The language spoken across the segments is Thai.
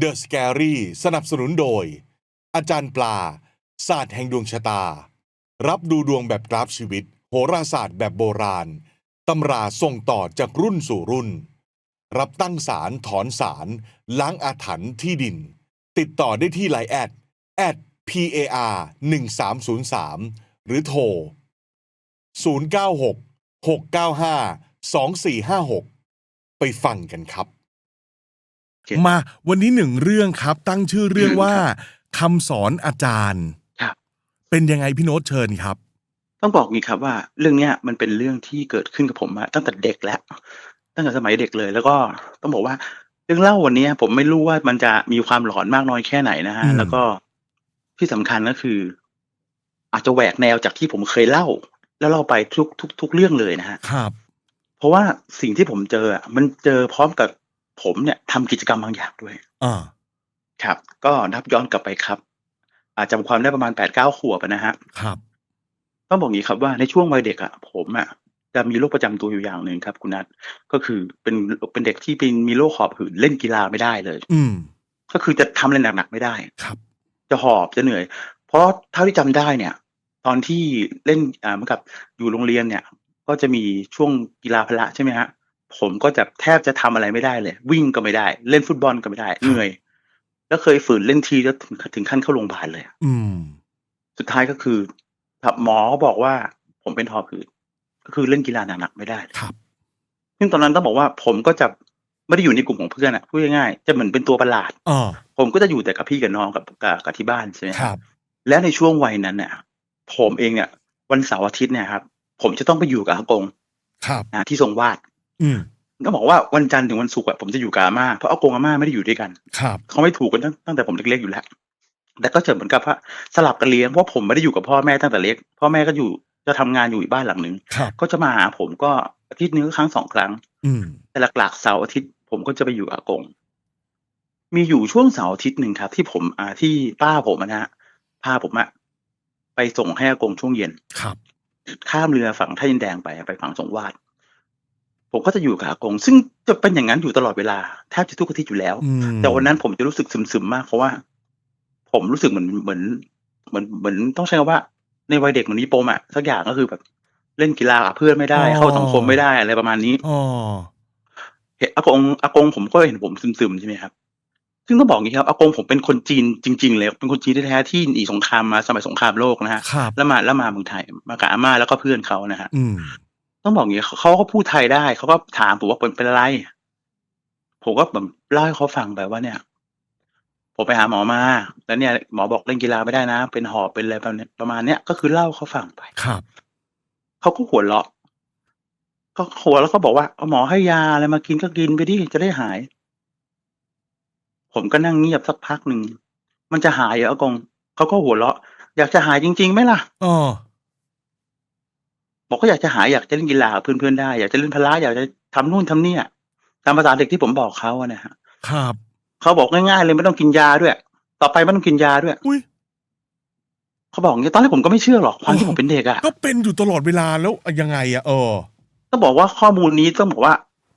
The Scary สนับสนุนโดย อาจารย์ปลา ศาสตร์แห่งดวงชะตา รับดูดวงแบบกราฟชีวิต โหราศาสตร์แบบโบราณ ตำราส่งต่อจากรุ่นสู่รุ่น รับตั้งสารถอนสารล้างอาถรรพ์ที่ดิน ติดต่อได้ที่ไลน์แอด at par 1303หรือโทร 096 695 2456 ไปฟังกันครับ มาวันนี้หนึ่งเรื่องครับ ตั้งชื่อเรื่องว่าคำสอนอาจารย์ครับ เป็นยังไงพี่โน้ตเชิญครับ ต้องบอกงี้ครับว่าเรื่องเนี้ยมันเป็นเรื่องที่เกิดขึ้นกับผมมาตั้งแต่เด็กแล้ว ตั้งแต่สมัยเด็กเลย แล้วก็ต้องบอกว่าเรื่องเล่าวันเนี้ย ผมไม่รู้ว่ามันจะมีความหลอนมากน้อยแค่ไหนนะฮะอืม แล้วก็ที่สำคัญก็คือ อาจจะแหวกแนวจากที่ผมเคยเล่า แล้วเล่าไปทุกทุกทุกเรื่องเลยนะฮะ ครับ เพราะว่าสิ่งที่ผมเจออะมันเจอพร้อมกับ ผมเนี่ยทำกิจกรรมบางอย่างด้วยอ่าครับ ก็นับย้อนกลับไปครับ อาจจำความได้ประมาณแปดเก้าขวบอะนะฮะครับต้องบอกงี้ครับว่าในช่วงวัยเด็กอะผมอะจะมีโรคประจำตัวอยู่อย่างหนึ่งครับ คุณนัทก็คือเป็นเป็นเด็กที่เป็นมีโรคหอบหืดเล่นกีฬาไม่ได้เลย อืม ก็คือจะทำอะไรหนักๆไม่ได้ครับ จะหอบจะเหนื่อย เพราะเท่าที่จำได้เนี่ย ตอนที่เล่นอ่าเหมือนกับอยู่โรงเรียนเนี่ย ก็จะมีช่วงกีฬาพละใช่ไหมฮะ ผมก็จะแทบจะทำอะไรไม่ได้เลย วิ่งก็ไม่ได้ เล่นฟุตบอลก็ไม่ได้เหนื่อย แล้วเคยฝืนเล่นทีแล้วถึงถึงขั้นเข้าโรงพยาบาลเลยอะอืม สุดท้ายก็คือหมอก็บอกว่า ผมเป็นหอบหืดก็คือเล่นกีฬาหนักๆไม่ได้ครับซึ่งตอนนั้นต้องบอกว่า ผมก็จะไม่ได้อยู่ในกลุ่มของเพื่อนอะพูดง่ายๆจะเหมือนเป็นตัวประหลาดอ่าผมก็จะอยู่แต่กับพี่กับน้องกับกับกับที่บ้านใช่ไหมครับ และในช่วงวัยนั้นเนี่ยผมเองเนี่ย วันเสาร์อาทิตย์เนี่ยครับ ผมจะต้องไปอยู่กับอากงครับนะที่ทรงวาด อืมก็บอกว่าวันจันทร์ถึงวันศุกร์อะผมจะอยู่กับอาม่าเพราะอากงอาม่าไม่ได้อยู่ด้วยกันครับเขาไม่ถูกกันตั้งตั้งแต่ผมเล็กๆอยู่แล้วแต่ก็จะเหมือนกับว่าสลับกันเลี้ยงเพราะผมไม่ได้อยู่กับพ่อแม่ตั้งแต่เล็ก พ่อแม่ก็อยู่จะทำงานอยู่อีกบ้านหลังหนึ่งครับก็จะมาหาผมก็อาทิตย์หนึงก็ครั้งสองครั้ง อืมแต่หลักๆเสาร์อาทิตย์ผมก็จะไปอยู่กับอากง มีอยู่ช่วงเสาร์อาทิตย์หนึ่งครับ ที่ผมอ่าที่ป้าผมอะนะฮะพาผมอะไปส่งให้อากงช่วงเย็นครับ ข้ามเรือฝั่งท่ายินแดงไปไปฝั่งสงวาด ผมก็จะอยู่กับอากง ซึ่งจะเป็นอย่างนั้นอยู่ตลอดเวลาแทบจะทุกอาทิตย์อยู่แล้วอืมแต่วันนั้นผมจะรู้สึกซึมๆมากเพราะว่า ผมรู้สึกเหมือนเหมือนเหมือนเหมือนต้องใช้คำว่า ในวัยเด็กเหมือนมีปมอะสักอย่างก็คือแบบ เล่นกีฬากับเพื่อนไม่ได้ เข้าสังคมไม่ได้อะไรประมาณนี้อ๋อเห็นอากงอากงผมก็เห็นผมซึมๆใช่ไหมครับซึ่งต้องบอกอย่างนี้ครับอากงผมเป็นคนจีนจริง ๆ เลยเป็นคนจีนแท้ๆที่หนีสงครามมาสมัยสงครามโลกนะฮะครับแล้วมาแล้วมาเมืองไทยมากับอาม่าแล้วก็เพื่อนเขานะฮะอืม ต้องบอกอย่างนี้เขาเขาก็พูดไทยได้ เขาก็ถามผมว่าเป็นเป็นอะไร ผมก็แบบเล่าให้เขาฟังไปว่าเนี่ย ผมไปหาหมอมา แล้วเนี่ย หมอบอกเล่นกีฬาไม่ได้นะ เป็นหอบเป็นอะไรประมาณเนี้ยประมาณเนี้ยก็คือเล่าให้เขาฟังไป ครับ เขาก็หัวเราะ ก็หัวแล้วก็บอกว่าเอาหมอให้ยาอะไรมากินก็กินไปดิจะได้หาย ผมก็นั่งเงียบสักพักหนึ่ง มันจะหายเหรออากงเขาก็หัวเราะ อยากจะหายจริงๆไหมล่ะอ๋อ บอกก็อยากจะหายอยากจะเล่นกีฬากับเพื่อนๆได้ อยากจะเล่นพละอยากจะทำนู่นทำนี่อะตามภาษาเด็กที่ผมบอกเขาอะนะฮะครับเขาบอกง่ายๆเลยไม่ต้องกินยาด้วย ต่อไปไม่ต้องกินยาด้วยอุ้ยเขาบอกอย่างนี้ตอนแรกผมก็ไม่เชื่อหรอกความที่อ๋อผมเป็นเด็กอะก็เป็นอยู่ตลอดเวลาแล้วยังไงอะเออต้องบอกว่าข้อมูลนี้ต้องบอกว่า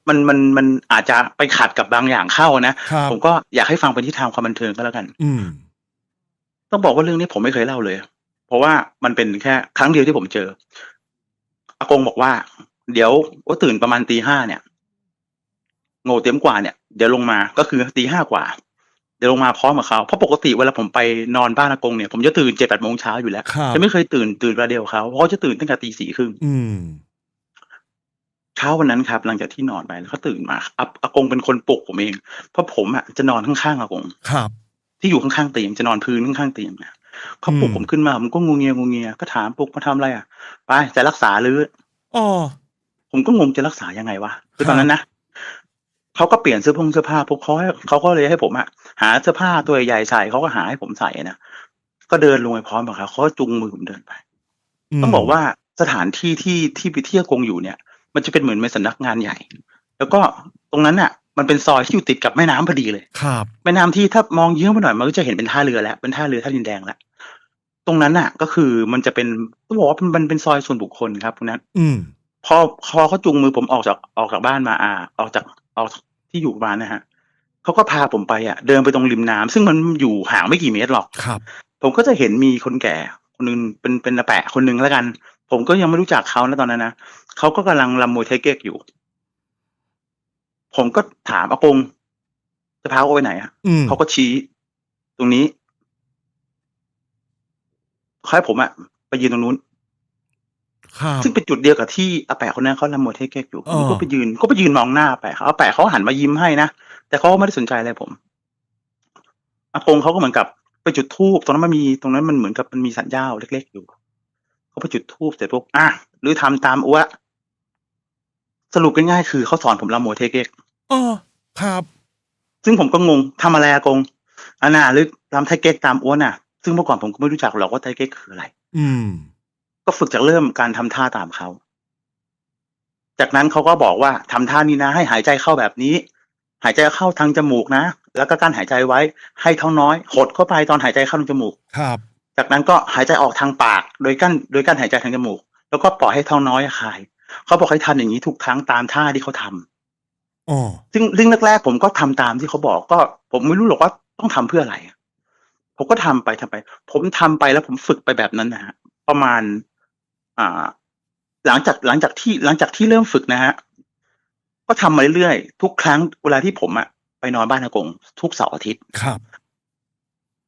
มันมันมันอาจจะไปขัดกับบางอย่างเข้านะครับผมก็อยากให้ฟังเป็นที่ทางความบันเทิงก็แล้วกัน อืมต้องบอกว่าเรื่องนี้ผมไม่เคยเล่าเลย เพราะว่ามันเป็นแค่ครั้งเดียวที่ผมเจออา กงบอกว่า เดี๋ยวว่าตื่นประมาณตีห้าเนี่ยโง่เต็มกว่าเนี่ยเดี๋ยวลงมาก็คือตีห้ากว่า เดี๋ยวลงมาพร้อมกับเขาเพราะปกติเวลาผมไปนอนบ้านอากงเนี่ยผมจะตื่นเจ็ดแปดโมงเช้าอยู่แล้วครับจะไม่เคยตื่นตื่นประเดียวเขาเพราะเขาจะตื่นตั้งแต่ตีสี่ครึ่งอืมเช้าวันนั้นครับ หลังจากที่นอนไปแล้วเขาตื่นมาอาอากงเป็นคนปลุกผมเอง เพราะผมอะจะนอนข้างๆอากงครับ ที่อยู่ข้างๆเตียงจะนอนพื้นข้างๆเตียงนะ เขาปลุกอืมผมขึ้นมา ผมก็งงเงียงงเงีย ก็ถามปลุกมาทำอะไรอะ ไปจะรักษาหรือ อ๋อ ผมก็งงจะรักษายังไงวะคือตอนนั้นนะเขาก็เปลี่ยนเสื้อผงเสื้อผ้าพวกเขาให้เขาก็เลยให้ผมอะหาเสื้อผ้าตัวใหญ่ใส่เขาก็หาให้ผมใส่นะก็เดินลงไปพร้อมกับเขาเขาก็จุงมือผมเดินไป ต้องบอกว่าสถานที่ที่ที่ไปเที่ยวกงอยู่เนี่ย มันจะเป็นเหมือนเป็นสำนักงานใหญ่ แล้วก็ตรงนั้นน่ะมันเป็นซอยที่อยู่ติดกับแม่น้ำพอดีเลย ครับ แม่น้ำที่ถ้ามองเยื้องไปหน่อยมันก็จะเห็นเป็นท่าเรือแล้ว เป็นท่าเรือท่าดินแดงแล้ว ตรงนั้นน่ะ ก็คือมันจะเป็นต้องบอกว่ามันมันเป็นซอยส่วนบุคคลครับคุณนัทอืมพอพอเขาจูงมือผมออกจากออกจากบ้านมาอ่า ออกจากออกที่อยู่บ้านนะฮะเขาก็พาผมไปอะ เดินไปตรงริมน้ำซึ่งมันอยู่ห่างไม่กี่เมตรหรอกครับ ผมก็จะเห็นมีคนแก่ คนหนึงเป็นเป็นอาแปะคนหนึงแล้วกัน ผมก็ยังไม่รู้จักเขานะตอนนั้นนะเขาก็กำลังรำมวยไทเก๊กอยู่ ผมก็ถามอากงจะพาเขาไปไหนอะอืมเขาก็ชี้ ตรงนี้ เขาให้ผมอะไปยืนตรงนู้น ครับ ซึ่งเป็นจุดเดียวกับที่อาแปะคนนั้นเขาลำมวยไทเก๊กอยู่อ๋ผอ มก็ไปยืนก็ไปยืนมองหน้าอาแปะเขาอาแปะเขาหันมายิ้มให้นะแต่เขาก็ไม่ได้สนใจอะไรผมอากงเขาก็เหมือนกับไปจุดธูปตรงนั้นมันมีตรงนั้นมันเหมือนกับมันมีสัญญาณเล็ก ๆ อยู่เขาไปจุดธูปเสร็จปุ๊บอะหรือทำตามอัวสรุปง่ายๆคือเขาสอนผมลำมวยไทเก๊ก อ๋อ ครับ ซึ่งผมก็งงทำอะไรอากงอานาหรือรำไทเก๊กตามอ้วนน่ะ ซึ่งเมื่อก่อนผมก็ไม่รู้จักหรอกว่าไทเก๊กคืออะไร อืม ก็ฝึกจากเริ่มการทำท่าตามเขา จากนั้นเขาก็บอกว่าทำท่านี้นะ ให้หายใจเข้าแบบนี้ หายใจเข้าทางจมูกนะ แล้วก็การหายใจไว้ให้ท้องน้อยหดเข้าไปตอนหายใจเข้าทางจมูก ครับ จากนั้นก็หายใจออกทางปาก โดยกั้นโดยกั้นหายใจทางจมูก แล้วก็ปล่อยให้ท้องน้อยคายเขาบอกให้ทำอย่างนี้ทุกครั้งตามท่าที่เขาทำอ๋อซึ่งซึ่งแรกๆผมก็ทำตามที่เขาบอกก็ ผมไม่รู้หรอกว่าต้องทำเพื่ออะไร ผมก็ทำไปทำไป ผมทำไปแล้วผมฝึกไปแบบนั้นนะฮะประมาณ อ่า หลังจากหลังจากที่หลังจากที่เริ่มฝึกนะฮะก็ทำมาเรื่อยๆทุกครั้งเวลาที่ผมอะไปนอนบ้านอากง ทุกเสาร์อาทิตย์ครับ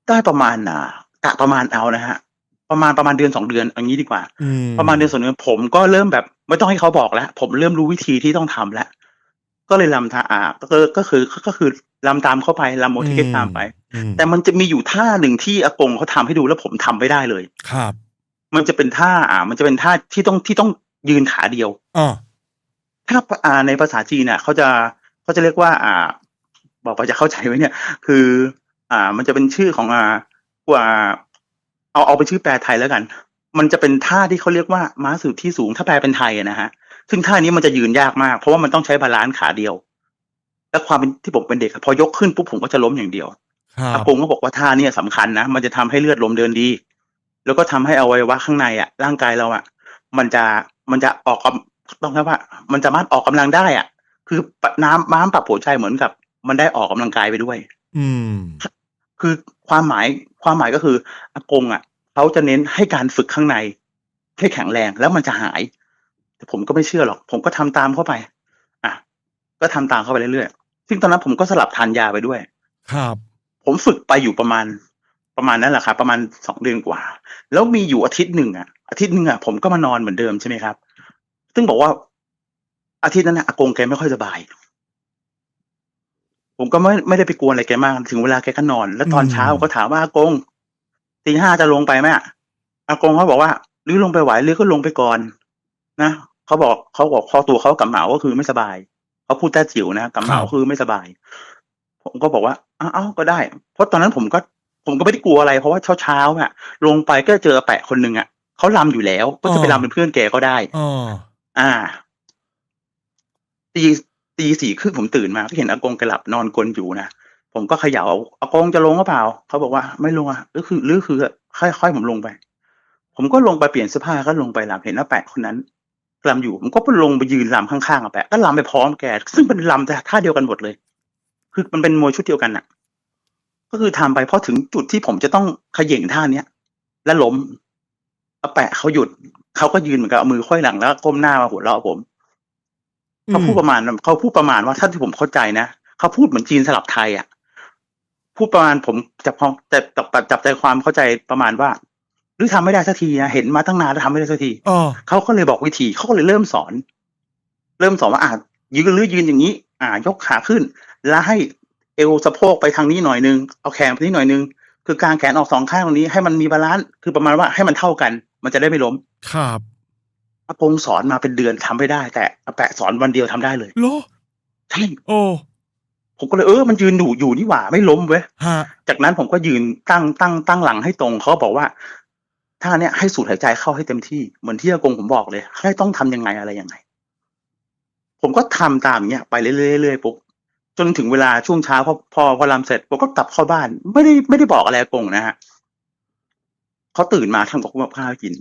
ได้ประมาณอ่ากะประมาณเอานะฮะประมาณประมาณเดือนสองเดือนอย่างนี้ดีกว่าอืมประมาณเดือนสองเดือน ผมก็เริ่มแบบ ไม่ต้องให้เขาบอกแล้ว ผมเริ่มรู้วิธีที่ต้องทำแล้วก็เลยลำทาอ่าก็คือก็คือก็คือ ลำตามเข้าไปลำโมทิเกตตามไปอืมแต่มันจะมีอยู่ท่าหนึ่งที่อากงเขาทำให้ดูแล้วผมทำไม่ได้เลย ครับ มันจะเป็นท่าอ่า มันจะเป็นท่าที่ต้องที่ต้องยืนขาเดียวอ๋อถ้าอ่าในภาษาจีนเนี่ยเขาจะเขาจะเรียกว่า อ่า บอกไปจะเข้าใจไหมเนี่ย คือ อ่า มันจะเป็นชื่อของอ่ากว่า เอาเอาเป็นชื่อแปลไทยแล้วกัน มันจะเป็นท่าที่เขาเรียกว่าม้าสืบที่สูงถ้าแปลเป็นไทยอะนะฮะ ซึ่งท่านี้มันจะยืนยากมาก เพราะว่ามันต้องใช้บาลานซ์ขาเดียว และความเป็นที่ผมเป็นเด็กอะพอยกขึ้นปุ๊บผมก็จะล้มอย่างเดียวครัอาบกงก็บอกว่าท่าเนี่ยสำคัญนะมันจะทำให้เลือดลมเดินดี แล้วก็ทำให้อวัยวะข้างในอะ ร่างกายเราอะ มันจะมันจะออกกำต้องเรียกว่า มันจะสามารถออกกำลังได้อะ คือน้ำม้ามปรับหัวใจเหมือนกับ มันได้ออกกำลังกายไปด้วย อืม คือความหมายความหมายก็คืออากงอะเขาจะเน้นให้การฝึกข้างในให้แข็งแรงแล้วมันจะหาย แต่ผมก็ไม่เชื่อหรอก ผมก็ทำตามเข้าไป อะ ก็ทำตามเข้าไปเรื่อยๆ ซึ่งตอนนั้นผมก็สลับทานยาไปด้วย ครับ ผมฝึกไปอยู่ประมาณประมาณนั้นแหละครับ ประมาณสองเดือนกว่า แล้วมีอยู่อาทิตย์หนึ่งอะ อาทิตย์หนึ่งอะผมก็มานอนเหมือนเดิมใช่ไหมครับ ซึ่งบอกว่า อาทิตย์นั้นนะอากงแกไม่ค่อยสบาย ผมก็ไม่ไม่ได้ไปกวนอะไรแกมาก ถึงเวลาแกก็นอน แล้วตอนอืมเช้าผมก็ถามว่าอากงตีห้าจะลงไปไหมอะอากงเขาบอกว่าหรือลงไปไหวหรือก็ลงไปก่อน นะเขาบอกเขาบอกคอตัวเขากับเหมาก็คือไม่สบาย เขาพูดแต้จิ๋วนะกับเหมาคือไม่สบาย ผมก็บอกว่าอ้าวอ้าวก็ได้ เพราะตอนนั้นผมก็ผมก็ไม่ได้กลัวอะไร เพราะว่าเช้าเช้าๆอะ ลงไปก็เจออาแปะคนหนึ่งอะเขาลำอยู่แล้ว ก็จะไปลำเป็นเพื่อนแกก็ได้อ๋ออ่าตีตีสี่ครึ่งผมตื่นมาก็เห็นอากงแกหลับนอนกลนอยู่นะผมก็เขย่าอากงจะลงหรือเปล่าเขาบอกว่าไม่ลงอะหรือคือหรือคือค่อยๆผมลงไป ผมก็ลงไปเปลี่ยนเสื้อผ้าก็ลงไปลำเห็นอาแปะคนนั้น ลำอยู่ผมก็ไปลงไปยืนลำข้างๆอาแปะก็ลำไปพร้อมแก ซึ่งเป็นลำแต่ท่าเดียวกันหมดเลย คือมันเป็นมวยชุดเดียวกันน่ะก็คือทำไปพอถึงจุดที่ผมจะต้องขย่งท่าเนี้ยแล้วล้มอาแปะเขาหยุดเขาก็ยืนเหมือนกับเอามือค่อยหลังแล้วก้มหน้ามาหัวเราะผมเขาพูดประมาณเขาพูดประมาณว่าถ้าที่ผมเข้าใจนะเขาพูดเหมือนจีนสลับไทยอะพูดประมาณผมจับความจับจับจับใจความเข้าใจประมาณว่า หรือทำไม่ได้สักทีนะเห็นมาตั้งนานแล้วทำไม่ได้สักทีอ๋อเขาก็เลยบอกวิธีเขาก็เลยเริ่มสอน เริ่มสอนว่าอ่ายืนหรือยืนอย่างนี้ อ่ายกขาขึ้น แล้วให้เอวสะโพกไปทางนี้หน่อยนึงเอาแขนไปนี้หน่อยนึงคือกางแขนออกสองข้างตรงนี้ให้มันมีบาลานซ์คือประมาณว่าให้มันเท่ากัน มันจะได้ไม่ล้ม ครับอากงสอนมาเป็นเดือนทำไม่ได้ แต่อาแปะสอนวันเดียวทำได้เลยโลใช่โอ้ผมก็เลยเออมันยืนอยู่อยู่นี่หว่าไม่ล้มเว้ยฮะจากนั้นผมก็ยืนตั้งตั้งตั้งหลังให้ตรงเขาบอกว่า ท่าเนี้ยให้สูดหายใจเข้าให้เต็มที่เหมือนที่อากงผมบอกเลย ให้ต้องทำยังไงอะไรยังไง ผมก็ทำตามอย่างเงี้ยไปเรื่อยๆเรื่อยๆปุ๊บจนถึงเวลาช่วงเช้าพอพอพอรำเสร็จผมก็กลับเข้าบ้าน ไม่ได้ไม่ได้บอกอะไรอากงนะฮะเขาตื่นมาทำกับข้าวให้กิน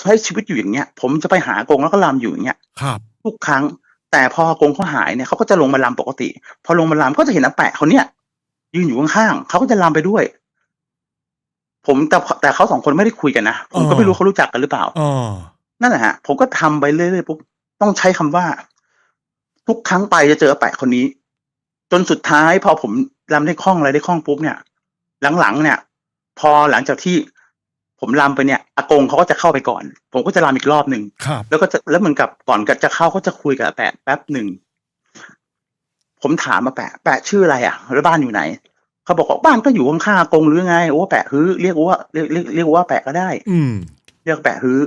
ใช้ชีวิตอยู่อย่างเงี้ย ผมจะไปหาอากงแล้วก็รำอยู่อย่างเงี้ยครับทุกครั้ง แต่พออากงเขาหายเนี่ยเขาก็จะลงมาลำปกติ พอลงมาลำก็จะเห็นอาแปะเขาเนี่ยยืนอยู่ข้างๆเขาก็จะลำไปด้วย ผมแต่แต่เขาสองคนไม่ได้คุยกันนะ ผมก็ไม่รู้เขารู้จักกันหรือเปล่าอ๋อนั่นแหละฮะ ผมก็ทำไปเรื่อยๆปุ๊บต้องใช้คำว่า ทุกครั้งไปจะเจออาแปะคนนี้ จนสุดท้ายพอผมรำได้คล่องอะไรได้คล่องปุ๊บเนี่ย หลังๆเนี่ย พอหลังจากที่ผมรำไปเนี่ยอากงเขาก็จะเข้าไปก่อน ผมก็จะรำอีกรอบหนึ่งครับแล้วก็จะแล้วเหมือนกับก่อนจะเข้าก็จะคุยกับอาแปะแป๊บหนึ่งผมถามอาแปะ แปะชื่ออะไรอะแล้วบ้านอยู่ไหน เขาบอกว่าบ้านก็อยู่ข้างๆอากงหรือไงโอ้แปะฮื้อเรียกว่าเรียกเรียกเรียกว่าแปะก็ได้ อืม เรียกแปะฮื้อ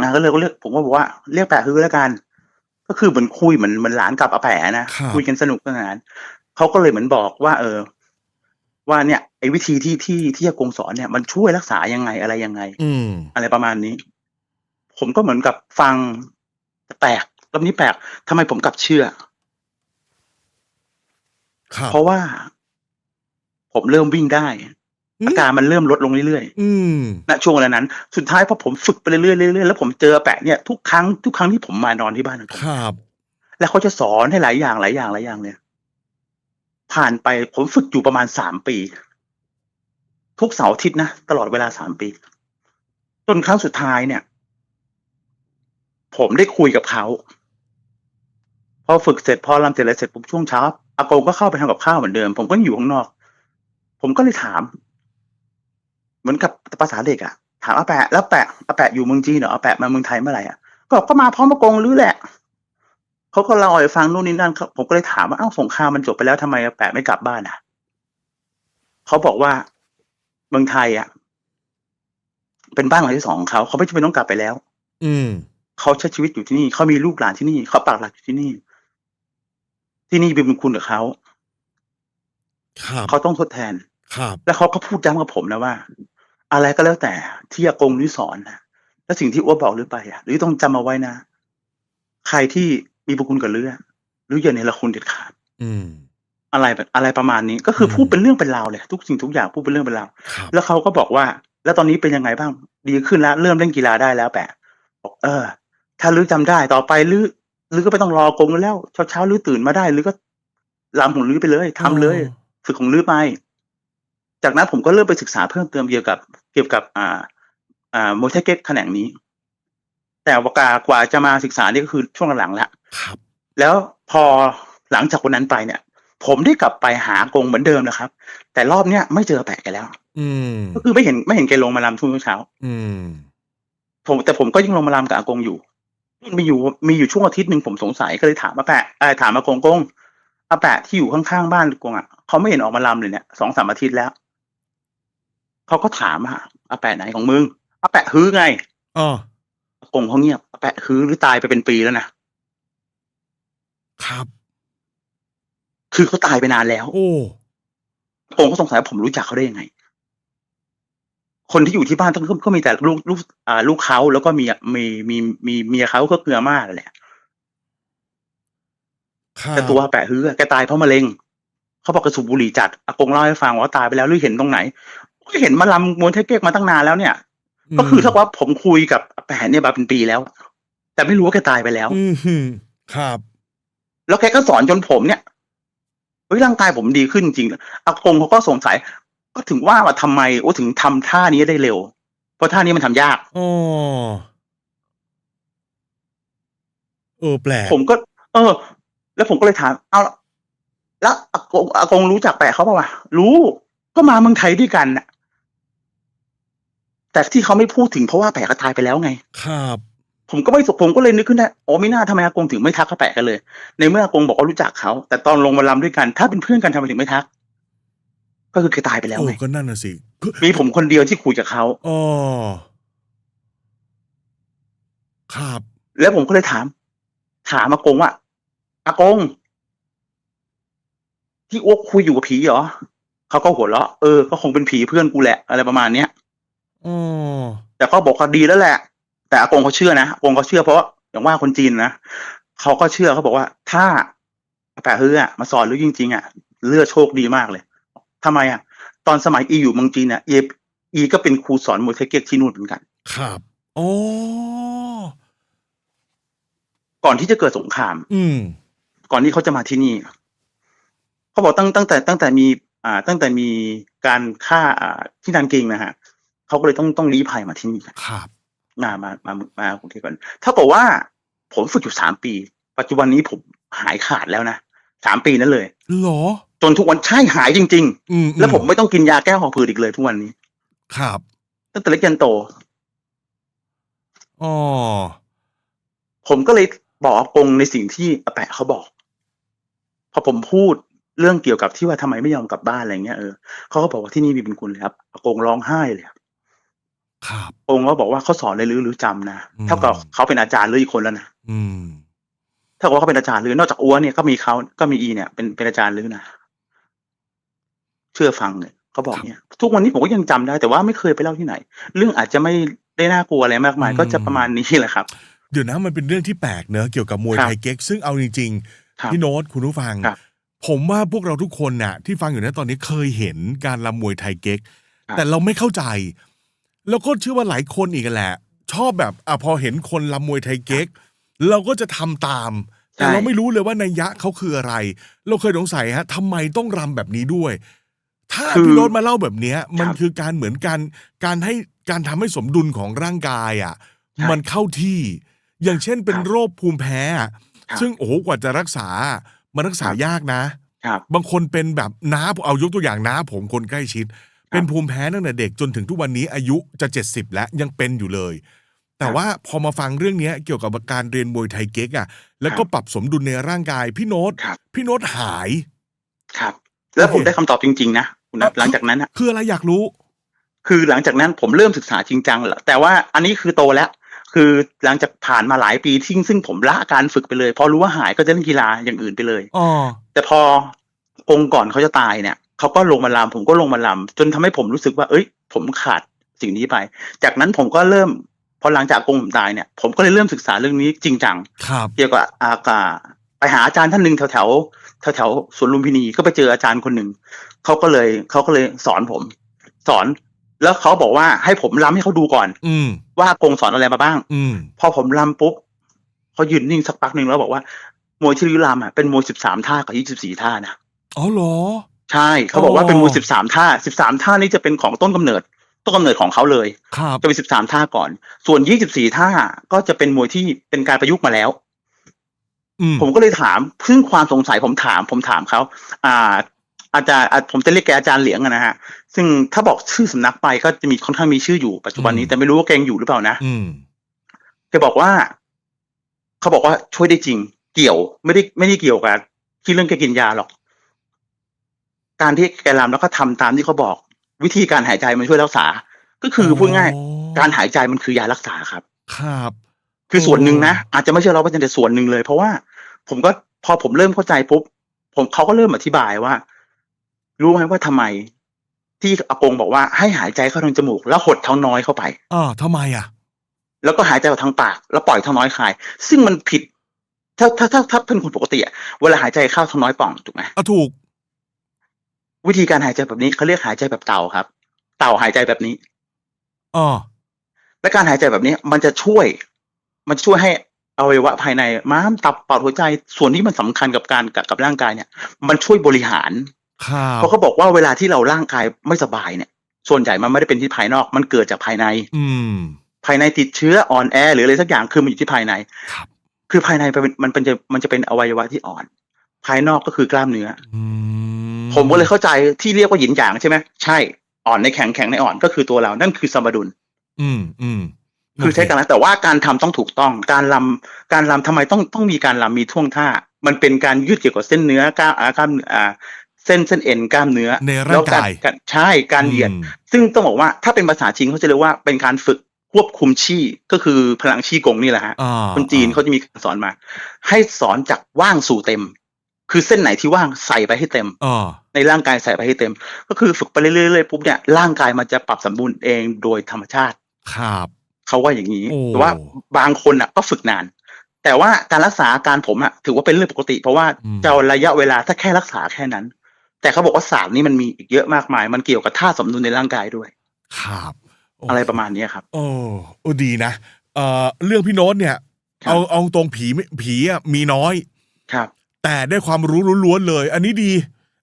อ่าก็เลยก็เรียกผมก็บอกว่าเรียกแปะฮื้อแล้วกัน ก็คือเหมือนคุยเหมือนเหมือนหลานกับอาแปะนะครับคุยกันสนุกสนานเขาก็เลยเหมือนบอกว่า เออ ว่าเนี่ยไอ้วิธีที่ที่ที่อากงสอนเนี่ยมันช่วยรักษายังไงอะไรยังไง อืม อะไรประมาณนี้ ผมก็เหมือนกับฟังแปลกรอบนี้แปลกทำไมผมกลับเชื่อครับเพราะว่า ผมเริ่มวิ่งได้อาการมันเริ่มลดลงเรื่อยๆอืมณช่วงเวลานั้น สุดท้ายพอผมฝึกไปเรื่อยๆเรื่อยๆแล้วผมเจอแปะเนี่ยทุกครั้งทุกครั้งที่ผมมานอนที่บ้านของผมครับ แล้วเขาจะสอนให้หลายอย่างหลายอย่างหลายอย่างเลยผ่านไปผมฝึกอยู่ประมาณสามปี ทุกเสาร์อาทิตย์นะตลอดเวลาสามปี จนครั้งสุดท้ายเนี่ย ผมได้คุยกับเขาพอฝึกเสร็จพอรำเสร็จอะไรเสร็จปุ๊บช่วงเช้าอากงก็เข้าไปทำกับข้าวเหมือนเดิม ผมก็อยู่ข้างนอก ผมก็เลยถาม เหมือนกับภาษาเด็กอะถามอาแปะ แล้วแปะอาแปะอยู่เมืองจีนเหรออาแปะมาเมืองไทยเมื่อไหร่อะก็บอกก็มาพร้อมอากงหรือแหละเขาก็เล่าให้ฟังนู่นนี่นั่นครับผมก็เลยถามว่าเอ้าสงครามมันจบไปแล้วทำไมอาแปะไม่กลับบ้านอะเขาบอกว่าเมืองไทยอะเป็นบ้านหลังที่สองของเขาเขาไม่จำเป็นต้องกลับไปแล้ว อืมเขาใช้ชีวิตอยู่ที่นี่เขามีลูกหลานที่นี่เขาปักหลักอยู่ที่นี่ ที่นี่เป็นบุญคุณกับเขาครับเขาต้องทดแทน ครับ แล้วเขาก็พูดย้ำกับผมนะว่า อะไรก็แล้วแต่ที่อากงนุ้ยสอนนะและสิ่งที่อ้วบอกหรือไปอะหรือต้องจำเอาไว้นะ ใครที่มีบุญคุณกับเรือหรืออย่าเนรคุณเด็ดขาด อืม อะไรแบบอะไรประมาณนี้ ก็คืออม พูดเป็นเรื่องเป็นราวเลยทุกสิ่งทุกอย่างพูดเป็นเรื่องเป็นราว ครับ แล้วเขาก็บอกว่า แล้วตอนนี้เป็นยังไงบ้าง ดีขึ้นแล้ว เริ่มเล่นกีฬาได้แล้วแปะบอกเออ ถ้าลือจำได้ต่อไปลือลือก็ไม่ต้องรอกงแล้วเช้าเช้าๆลือตื่นมาได้ลือก็ลำของลือไปเลยทำเลย ฝึกของลือไป จากนั้นผมก็เริ่มไปศึกษาเพิ่มเติมเกี่ยวกับเกี่ยวกับอ่าอ่าโมเทเก็ตแขนงนี้ แต่ว่ากว่ากว่าจะมาศึกษานี่ก็คือช่วงหลังๆแล้วครับ แล้วพอหลังจากวันนั้นไปเนี่ย ผมได้กลับไปหากงเหมือนเดิมนะครับ แต่รอบเนี้ยไม่เจอแปะกันแล้ว อืมก็คือไม่เห็นไม่เห็นแกลงมาลำช่วงเช้า อืม ผมแต่ผมก็ยังลงมาลำกับอากงอยู่ มีอยู่มีอยู่ช่วงอาทิตย์หนึ่งผมสงสัยก็เลยถามอาแปะเออถามอากงกงอาแปะที่อยู่ข้างๆบ้านกงอะเขาไม่เห็นออกมาลำเลยเนี่ยสองสามอาทิตย์แล้ว เขาก็ถามอะอาแปะไหนของมึงอาแปะฮื้อไงอ๋ออากงเขาเงียบอาแปะฮื้อหรือตายไปเป็นปีแล้วนะครับ คือเขาตายไปนานแล้ว โอ้อากงก็สงสัยว่าผมรู้จักเขาได้ยังไง คนที่อยู่ที่บ้านต้องก็ก็มีแต่ลูกลูกอ่าลูกเขาแล้วก็มีมีมีมีเมียเขาก็เกลือมากแหละครับแต่ตัวอาแปะฮื้อแกตายเพราะมะเร็งเขาบอกกระสูบบุหรี่จัดอากงเล่าให้ฟังว่าตายไปแล้วหรือเห็นตรงไหน ก็เห็นมาลำมวนเทเก๊กมาตั้งนานแล้วเนี่ย ก็คือถ้าว่าผมคุยกับอาแปะเนี่ยมาเป็นปีแล้ว แต่ไม่รู้ว่าแกตายไปแล้วอืมหืมครับ แล้วแกก็สอนจนผมเนี่ยเฮ้ยร่างกายผมดีขึ้นจริงๆอากงเขาก็สงสัย ก็ถึงว่าว่าทำไมโอ้ถึงทำท่านี้ได้เร็ว เพราะท่านี้มันทำยากอ๋อเออแปลกผมก็ เออ แล้วผมก็เลยถาม เอาแล้วอากงอากงรู้จักแปะเขาเปล่าวะรู้ ก็มาเมืองไทยด้วยกันน่ะ แต่ที่เขาไม่พูดถึงเพราะว่าแปะก็ตายไปแล้วไง ครับ ผมก็ไม่สผมก็เลยนึกขึ้นได้อ๋อไม่น่าทำไมอากงถึงไม่ทักเขาแปะกันเลย ในเมื่ออากงบอกว่ารู้จักเขา แต่ตอนลงมาลำด้วยกัน ถ้าเป็นเพื่อนกันทำไมถึงไม่ทัก ก็คือแกตายไปแล้วโอ้ไงก็นั่นน่ะสิก็มีผมคนเดียวที่คุยกับเขา อ๋อครับ แล้วผมก็เลยถาม ถามอากงว่าอากง ที่อ้วกคุยอยู่กับผีเหรอเขาก็หัวเราะเออก็คงเป็นผีเพื่อนกูแหละอะไรประมาณเนี้ย อ๋อแต่ก็บอกว่าดีแล้วแหละ แต่อากงเขาเชื่อนะอากงเขาเชื่อเพราะว่าอย่างว่าคนจีนนะเขาก็เชื่อเขาบอกว่า ถ้าแปะเฮืออะมาสอนเรื่องจริงๆอะเลือดโชคดีมากเลยทำไมอะ ตอนสมัยอีอยู่เมืองจีนอะอีอีก็เป็นครูสอนมวยเทคเก็กที่นู่นเหมือนกัน ครับอ๋อก่อนที่จะเกิดสงคราม อืม ก่อนที่เขาจะมาที่นี่เขาบอกตั้งตั้งแต่ตั้งแต่มี อ่า ตั้งแต่มีการฆ่าอ่าที่นันกิงนะฮะ เขาก็เลยต้องต้องลี้ภัยมาที่นี่ครับมามามามามากรุงเทพก่อนเท่ากับว่า ผมฝึกอยู่สามปี ปัจจุบันนี้ผมหายขาดแล้วนะสามปีนั้นเลยเหรอ จนทุกวันใช่หายจริงอืมๆแล้วผมไม่ต้องกินยาแก้หอบผืดอีกเลยทุกวันนี้ ครับตั้งแต่เล็กยันโตอ๋อผมก็เลยบอกอากงในสิ่งที่อาแปะเขาบอก พอผมพูดเรื่องเกี่ยวกับที่ว่าทำไมไม่ยอมกลับบ้านอะไรเงี้ยเออเขาก็บอกว่าที่นี่มีบุญคุณเลยครับอากงร้องไห้เลยครับ ครับอากงก็บอกว่าเขาสอนเลยหรือหรือจำนะอืมเท่ากับเขาเป็นอาจารย์หรืออีกคนแล้วนะอืม ถ้ากับว่าเขาเป็นอาจารย์หรือนอกจากอ้วนเนี่ยก็มีเขาก็มีอีเนี่ยเป็นเป็นอาจารย์หรือนะเชื่อฟังเลยเขาบอกเนี่ย ทุกวันนี้ผมก็ยังจำได้ แต่ว่าไม่เคยไปเล่าที่ไหน เรื่องอาจจะไม่ได้น่ากลัวอะไรมากมายอืมก็จะประมาณนี้แหละครับ เดี๋ยวนะมันเป็นเรื่องที่แปลกเนอะเกี่ยวกับมวยครับไทยเก๊ก ซึ่งเอาจริงครับๆพี่โน้ตคุณผู้ฟัง ครับผมว่าพวกเราทุกคนน่ะ ที่ฟังอยู่นะตอนนี้เคยเห็นการรำมวยไทยเก๊ก ครับแต่เราไม่เข้าใจ แล้วก็เชื่อว่าหลายคนอีกแหละ ชอบแบบอะพอเห็นคนรำมวยไทยเก๊ก เราก็จะทำตาม แต่เราไม่รู้เลยว่านัยยะเขาคืออะไร เราเคยสงสัยฮะทำไมต้องรำแบบนี้ด้วย ถ้าคือพี่โน้ตมาเล่าแบบเนี้ย มันครับคือการเหมือนการการให้การทำให้สมดุลของร่างกายอะ ใช่มันเข้าที่ อย่างเช่นเป็นครับโรคภูมิแพ้อะครับซึ่งโอ้โหกว่าจะรักษา มันรักษาครับ ยากนะ ครับ บางคนเป็นแบบน้าเอายกตัวอย่างน้าผมคนใกล้ชิด เป็นภูมิแพ้ตั้งแต่เด็กจนถึงทุกวันนี้อายุจะเจ็ดสิบแล้วยังเป็นอยู่เลย แต่ครับว่าพอมาฟังเรื่องเนี้ยเกี่ยวกับการเรียนมวยไทยเก๊กอะ แล้วก็ครับปรับสมดุลในร่างกายพี่โน้ตครับพี่โน้ตหาย ครับ แล้วผมโอเคได้คำตอบจริง ๆ นะคุณนัทเอ้าหลังจากนั้นอะคืออะไรอยากรู้ คือหลังจากนั้นผมเริ่มศึกษาจริงจังแหละแต่ว่าอันนี้คือโตแล้วคือหลังจากผ่านมาหลายปีที่ซึ่งผมละการฝึกไปเลย พอรู้ว่าหายก็จะเล่นกีฬาอย่างอื่นไปเลยอ๋อแต่พอองค์ก่อนเขาจะตายเนี่ย เขาก็ลงมาลำผมก็ลงมาลำจนทำให้ผมรู้สึกว่า เอ้ย ผมขาดสิ่งนี้ไป จากนั้นผมก็เริ่มพอหลังจากองค์ผมตายเนี่ย ผมก็เลยเริ่มศึกษาเรื่องนี้จริงจังครับเกี่ยวกับอากาไปหาอาจารย์ท่านหนึ่งแถวแถวแถวแถวๆสวนลุมพินีก็ไปเจออาจารย์คนหนึ่งเขาก็เลยเขาก็เลยสอนผม สอน แล้วเขาบอกว่าให้ผมรำให้เขาดูก่อน อืมว่าอากงสอนอะไรมาบ้าง อืมพอผมรำปุ๊บเขายืนนิ่งสักพักหนึ่งแล้วบอกว่ามวยที่ริรำอะเป็นมวยสิบสามท่ากับยี่สิบสี่ท่านะอ๋อเหรอ ใช่เขาบอกว่าอ๋อเป็นมวยสิบสามท่าสิบสามท่านี่จะเป็นของต้นกำเนิด ต้นกำเนิดของเขาเลยครับจะเป็นสิบสามท่าก่อน ส่วนยี่สิบสี่ท่าก็จะเป็นมวยที่เป็นการประยุกต์มาแล้วอืมผมก็เลยถามซึ่งความสงสัยผมถาม ผมถามเขาอ่า อาจารย์อะผมจะเรียกแกอาจารย์เหลียงอะนะฮะ ซึ่งถ้าบอกชื่อสำนักไปก็จะมีค่อนข้างมีชื่ออยู่ปัจจุบันนี้อืมแต่ไม่รู้ว่าแกยังอยู่หรือเปล่านะอืมแกบอกว่าเขาบอกว่าช่วยได้จริง เกี่ยวไม่ได้ไม่ได้เกี่ยวกับที่เรื่องแกกินยาหรอก การที่แกรำแล้วก็ทำตามที่เขาบอก วิธีการหายใจมันช่วยรักษา ก็คือพูดง่ายการหายใจมันคือยารักษาครับ ครับ คือส่วนหนึ่งนะอาจจะไม่ใช่ร้อยเปอร์เซ็นต์แต่ส่วนหนึ่งเลย เพราะว่าผมก็พอผมเริ่มเข้าใจปุ๊บผมเขาก็เริ่มอธิบายว่า รู้ไหมว่าทำไม ที่อากงบอกว่าให้หายใจเข้าทางจมูก แล้วหดท้องน้อยเข้าไปอ่าทำไมอะ แล้วก็หายใจออกทางปาก แล้วปล่อยท้องน้อยคาย ซึ่งมันผิดถ้าถ้าถ้าถ้าเป็นคนปกติอะเวลาหายใจเข้าท้องน้อยป่องถูกไหมอะถูก วิธีการหายใจแบบนี้เขาเรียกหายใจแบบเต่าครับ เต่าหายใจแบบนี้อ๋อและการหายใจแบบนี้มันจะช่วย มันจะช่วยให้อวัยวะภายในม้ามตับปอดหัวใจส่วนที่มันสำคัญกับการกับกับร่างกายเนี่ย มันช่วยบริหารครับเพราะเขาบอกว่าเวลาที่เราร่างกายไม่สบายเนี่ย ส่วนใหญ่มันไม่ได้เป็นที่ภายนอก มันเกิดจากภายใน อืมภายในติดเชื้ออ่อนแอ หรืออะไรสักอย่างคือมันอยู่ที่ภายในครับคือภายในเป็นมันเป็นจะมันจะเป็นอวัยวะที่อ่อน ภายนอกก็คือกล้ามเนื้ออืมผมก็เลยเข้าใจที่เรียกว่าหยินหยางใช่ไหมใช่อ่อนในแข็งแข็งในอ่อนก็คือตัวเรา นั่นคือสมดุล อืมอืมคือใช้กันแล้วแต่ว่าการทำต้องถูกต้อง การลำการลำทำไมต้องต้องมีการลำมีท่วงท่า มันเป็นการยืดเกี่ยวกับเส้นเนื้อกล้ามอ่ากล้ามอ่าเส้นเส้นเอ็นกล้ามเนื้อในร่างกายแล้วใช่การเหยียดอืมซึ่งต้องบอกว่าถ้าเป็นภาษาจีนเขาจะเรียกว่าเป็นการฝึกควบคุมชี่ก็คือพลังชี่กงนี่แหละฮะอ่าคนจีนเขาจะมีการสอนมา ให้สอนจากว่างสู่เต็ม คือเส้นไหนที่ว่างใส่ไปให้เต็มอ่าในร่างกายใส่ไปให้เต็ม ก็คือฝึกไปเรื่อยๆปุ๊บเนี่ยร่างกายมันจะปรับสมดุลเองโดยธรรมชาติ ครับ เขาว่าอย่างนี้โอ้แต่ว่าบางคนอะก็ฝึกนาน แต่ว่าการรักษาอาการผมอะถือว่าเป็นเรื่องปกติ เพราะว่าจะเอาระยะเวลาถ้าแค่รักษาแค่นั้น แต่เขาบอกว่าศาสตร์นี้มันมีอีกเยอะมากมาย มันเกี่ยวกับท่าสมดุลในร่างกายด้วย ครับโอะไรประมาณนี้ครับ โอ้โอ้ดีนะเอ่อเรื่องพี่โน้ตเนี่ยครับเอาเอาตรงผีไม่ผีอะมีน้อยครับ แต่ได้ความรู้ล้วนๆเลย อันนี้ดี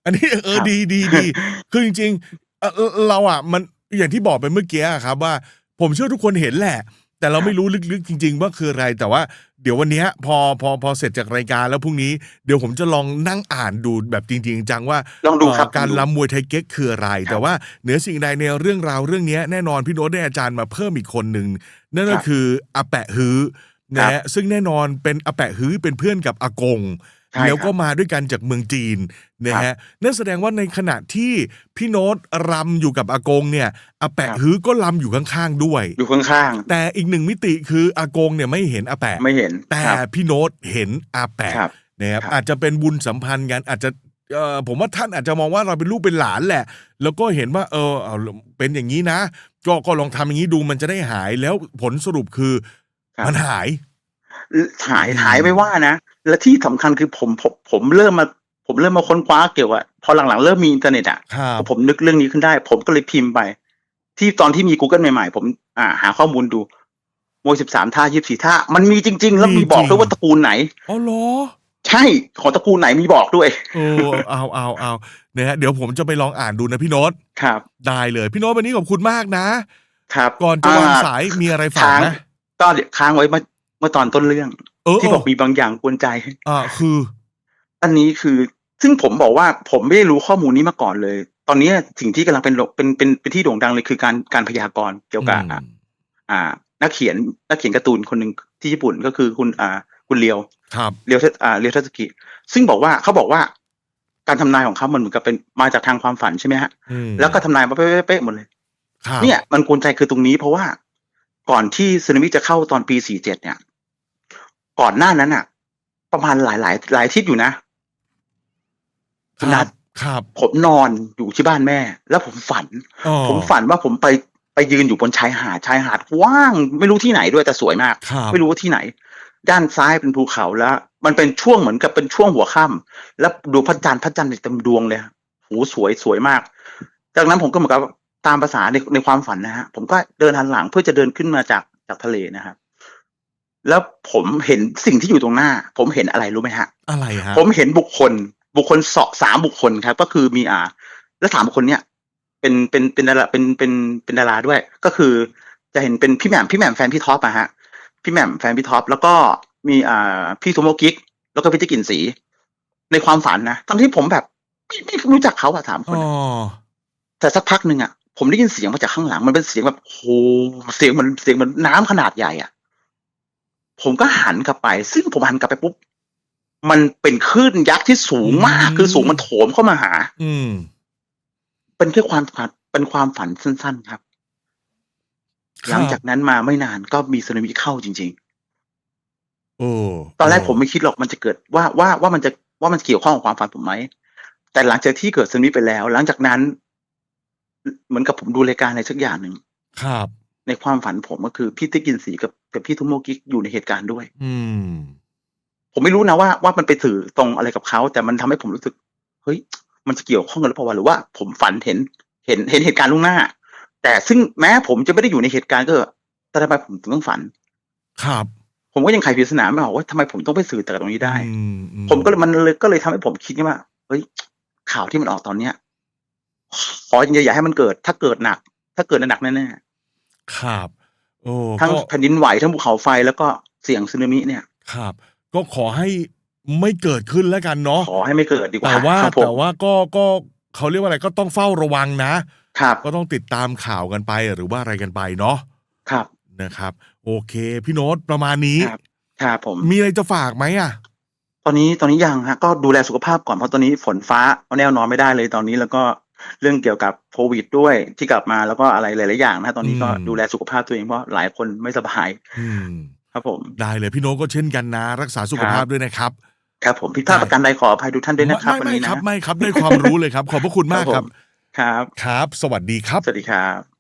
อันนี้เออครับดีดีดีคือจริงๆเอ่อเอ่อเราอะมันอย่างที่บอกไปเมื่อกี้อะครับว่า ผมเชื่อทุกคนเห็นแหละ แต่เราไม่รู้ลึกๆ จริง ๆ ว่าคืออะไรแต่ว่าเดี๋ยววันเนี้ยพอพอพอเสร็จจากรายการแล้วพรุ่งนี้เดี๋ยวผมจะลองนั่งอ่านดูแบบจริง ๆ จังว่าลองดูครับเอ่อการลองดูลำมวยไทยเก๊กคืออะไรครับแต่ว่าเหนือสิ่งใดในเรื่องราวเรื่องเนี้ยแน่นอนพี่โน้ตได้อาจารย์มาเพิ่มอีกคนหนึ่งนั่นก็ครับคืออาแปะฮื้อนะฮะซึ่งแน่นอนเป็นอาแปะฮื้อเป็นเพื่อนกับอากงใช่ แล้วก็ครับมาด้วยกันจากเมืองจีนนะครัฮะบนั่นแสดงว่าในขณะที่พี่โน้ตรำอยู่กับอากงเนี่ยอาแปะครับฮื้อก็รำอยู่ข้างๆด้วย อยู่ข้างแต่อีกหนึ่งมิติคืออากงเนี่ยไม่เห็นอาแปะๆไม่เห็น แต่ครับพี่โน้ตเห็นอาแปะครับนะครับครับอาจจะเป็นบุญสัมพันธ์กันอาจจะเอ่อผมว่าท่านอาจจะมองว่าเราเป็นลูกเป็นหลานแหละ แล้วก็เห็นว่า เออเอาเป็นอย่างนี้นะก็ก็ลองทำอย่างนี้ดูมันจะได้หายแล้วผลสรุปคือครับมันหาย หายอืมหายไม่ว่านะ และที่สำคัญคือผมผมผมเริ่มมาผมเริ่มมาค้นคว้าเกี่ยวกับพอหลังๆเริ่มมีอินเทอร์เน็ตอะครับผมนึกเรื่องนี้ขึ้นได้ ผมก็เลยพิมพ์ไป ที่ตอนที่มี Google ใหม่ๆ ผมอ่าหาข้อมูลดูมวยสิบสามท่ายี่สี่ท่า มันมีจริง ๆ แล้วมีบอกด้วยว่าตระกูลไหนอ๋อเหรอใช่ของตระกูลไหนมีบอกด้วยเออเอาเอาเอานะฮะเดี๋ยวผมจะไปลองอ่านดูนะพี่โน้ตครับ ได้เลยพี่โน้ตวันนี้ขอบคุณมากนะ ครับ ก่อนจะวางอ่สายมีอะไรฝากค้างนะก็เดี๋ยวค้างไว้เมื่อ เมื่อตอนต้นเรื่องเออที่บอกมีบางอย่างกวนใจ อ่าคือ อันนี้คือซึ่งผมบอกว่าผมไม่ได้รู้ข้อมูลนี้มาก่อนเลย ตอนนี้สิ่งที่กำลังเป็นโลเป็นเป็นเป็นที่โด่งดังเลยคือการการพยากรณ์เกี่ยวกับอืมอ่า นักเขียนนักเขียนการ์ตูนคนหนึ่งที่ญี่ปุ่นก็คือคุณอ่า คุณเลียวครับเลียวเทอ่าเลียวทัสกิ ซึ่งบอกว่าเขาบอกว่าการทำนายของเขามันเหมือนกับเป็นมาจากทางความฝันใช่ไหมฮะอืมแล้วก็ทำนายมาเป๊ะๆๆหมดเลยครับเนี่ย มันกวนใจคือตรงนี้เพราะว่าก่อนที่สึนามิจะเข้าตอนปี 47 เนี่ย ก่อนหน้านั้นอะประมาณหลายหลายหลายอาทิตย์อยู่นะคคุณนัรัทบครับ ผมนอนอยู่ที่บ้านแม่ แล้วผมฝันอ๋อผมฝันว่าผมไปไปยืนอยู่บนชายหาดชายหาดกว้างไม่รู้ที่ไหนด้วยแต่สวยมากครับไม่รู้ว่าที่ไหน ด้านซ้ายเป็นภูเขาแล้ว มันเป็นช่วงเหมือนกับเป็นช่วงหัวค่ำแล้วดูพระจันทร์พระจันทร์เต็มดวงเลยโหสวยสวยมาก จากนั้นผมก็เหมือนกับตามภาษาในในความฝันนะฮะผมก็เดินหันหลังเพื่อจะเดินขึ้นมาจากจากทะเลนะครับ แล้วผมเห็นสิ่งที่อยู่ตรงหน้า ผมเห็นอะไรรู้ไหมฮะ อะไรฮะผมเห็นบุคคล บุคคลสองสามบุคคลครับ ก็คือมีอ่า และสามบุคคลเนี่ยเป็นเป็นเป็นดาราเป็นเป็นเป็นดาราด้วย ก็คือจะเห็นเป็นพี่แหม่มพี่แหม่มแฟนพี่ท็อปอะฮะพี่แหม่มแฟนพี่ท็อปแล้วก็มีอ่าพี่โทโมกิกแล้วก็พี่ติ๊กกลินสี ในความฝันนะตอนที่ผมแบบไม่ไม่รู้จักเขาอะสามคนอ๋ออะแต่สักพักหนึ่งอะผมได้ยินเสียงมาจากข้างหลังมันเป็นเสียงแบบโหเสียงเหมันเสียงเหมันน้ำขนาดใหญ่อะ ผมก็หันกลับไป ซึ่งผมหันกลับไปปุ๊บ มันเป็นคลื่นยักษ์ที่สูงมาก คือสูงมันโถมเข้ามาหา อืม เป็นแค่ความฝันเป็นความฝันสั้น ๆ ครับครับหลังจากนั้นมาไม่นานก็มีสึนามิเข้าจริงโอ้ๆตอนแรกผมไม่คิดหรอกมันจะเกิดว่าว่าว่ามันจะว่ามันเกี่ยวข้องกับความฝันผมไหม แต่หลังจากที่เกิดสึนามิไปแล้ว หลังจากนั้น เหมือนกับผมดูรายการอะไรสักอย่างหนึ่งครับ ในความฝันผมก็คือพี่ติ๊กกินสีกับกับพี่ทุโมกิอยู่ในเหตุการณ์ด้วย อืม ผมไม่รู้นะว่าว่ามันไปสื่อตรงอะไรกับเขาแต่มันทำให้ผมรู้สึก เฮ้ย มันจะเกี่ยวข้องกันหรือเปล่าวะหรือว่า ผมฝันเห็นเห็นเห็นเหตุการณ์ล่วงหน้า แต่ซึ่งแม้ผมจะไม่ได้อยู่ในเหตุการณ์ก็เถอะแต่ทำไมผมถึงต้องฝัน ครับ ผมก็ยังไขปริศนาไม่ออกว่าทำไมผมต้องไปสื่อแต่ตรงนี้ได้อือืผมก็เลยมันเลยก็เลยทำให้ผมคิดว่าเฮ้ยข่าวที่มันออกตอนเนี้ยขออย่าอย่าให้มันเกิด ถ้าเกิดหนัก ถ้าเกิดหนักแน่ ครับโอ้ๆทั้งก็แผ่นดินไหวทั้งภูเขาไฟแล้วก็เสี่ยงสึนามิเนี่ย ครับ ก็ขอให้ไม่เกิดขึ้นแล้วกันเนาะขอให้ไม่เกิดดีกว่าแต่ว่าครับผมแต่ว่าก็ก็เขาเรียกว่าอะไรก็ต้องเฝ้าระวังนะ ครับก็ต้องติดตามข่าวกันไปหรือว่าอะไรกันไปเนาะครับ นะครับ โอเค พี่โน้ตประมาณนี้ ครับ ครับผม มีอะไรจะฝากไหมอะ ตอนนี้ตอนนี้ยังฮะก็ดูแลสุขภาพก่อนเพราะตอนนี้ฝนฟ้าเอาแนวนอนไม่ได้เลยตอนนี้แล้วก็เรื่องเกี่ยวกับ โควิดด้วยที่กลับมาแล้วก็อะไรหลาย ๆ อย่างนะตอนนี้ก็อืม ดูแลสุขภาพตัวเองเพราะหลายคนไม่สบายอืมครับผม ได้เลยพี่โน้ตก็เช่นกันนะ รักษาสุขภาพด้วยนะครับ ครับผมผิดพลาดประการใดขออภัยทุกท่านด้วยนะครับไม่วันไม่นี้คนะรับไม่ครับได้ความรู้เลยครับ ขอบพระคุณมากครับครับ ครับ สวัสดีครับ สวัสดีครับ